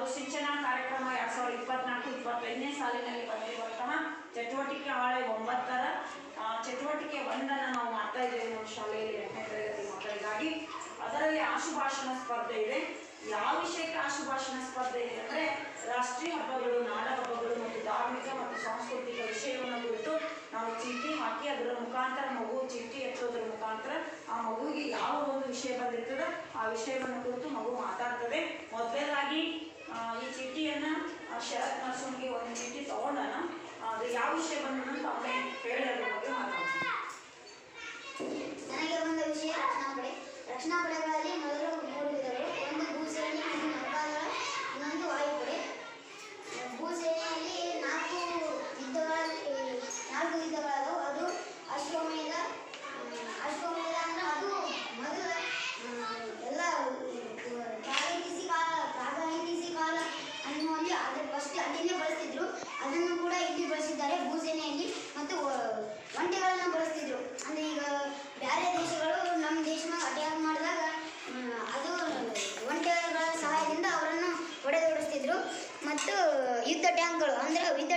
ಮರುಸಿಂಚನ ಕಾರ್ಯಕ್ರಮ ಎರಡ್ ಸಾವಿರದ ಇಪ್ಪತ್ನಾಲ್ಕು, ಇಪ್ಪತ್ತೈದನೇ ಸಾಲಿನಲ್ಲಿ ಬಂದಿರುವಂತಹ ಚಟುವಟಿಕೆ ಹಾಳೆ ಒಂಬತ್ತರ ಚಟುವಟಿಕೆ ಒಂದನ್ನು ನಾವು ಮಾಡ್ತಾ ಇದ್ದೇವೆ ನಮ್ಮ ಶಾಲೆಯಲ್ಲಿ ಎಂಟನೇ ತರಗತಿ ಮಕ್ಕಳಿಗಾಗಿ. ಅದರಲ್ಲಿ ಆಶುಭಾಷಣ ಸ್ಪರ್ಧೆ ಇದೆ. ಯಾವ ವಿಷಯಕ್ಕೆ ಆಶುಭಾಷಣ ಸ್ಪರ್ಧೆ ಇದೆ ಅಂದರೆ ರಾಷ್ಟ್ರೀಯ ಹಬ್ಬಗಳು, ನಾಡ ಹಬ್ಬಗಳು ಮತ್ತು ಧಾರ್ಮಿಕ ಮತ್ತು ಸಾಂಸ್ಕೃತಿಕ ವಿಷಯವನ್ನು ಕುರಿತು ನಾವು ಚೀಟಿ ಹಾಕಿ ಅದರ ಮುಖಾಂತರ, ಮಗು ಚೀಟಿ ಎತ್ತೋದ್ರ ಮುಖಾಂತರ ಆ ಮಗುವಿಗೆ ಯಾವ ಒಂದು ವಿಷಯ ಬಂದಿರ್ತದೆ ಆ ವಿಷಯವನ್ನು ಕುರಿತು ಮಗು ಮಾತಾಡ್ತದೆ. ಶರತ್ ನರ್ಸೋನ್ಗೆ ಒಂದು ರೀತಿ ತಗೊಂಡನ ಅದು ಯಾವ ವಿಷಯ ಬಂದ ಅಂತ ಅವನೇ ಹೇಳಿ ಒಂಟೆಗಳನ್ನು ಬಳಸ್ತಿದ್ರು. ಅಂದ್ರೆ ಈಗ ಬೇರೆ ದೇಶಗಳು ನಮ್ಮ ದೇಶ ಮ್ಯಾಗ ಅಟ್ಯಾಕ್ ಮಾಡಿದಾಗ ಅದು ಒಂಟೆಗಳ ಸಹಾಯದಿಂದ ಅವರನ್ನು ಹೊಡೆದೋಡಿಸ್ತಿದ್ರು. ಮತ್ತು ಯುದ್ಧ ಟ್ಯಾಂಕ್ಗಳು, ಅಂದ್ರೆ ಯುದ್ಧ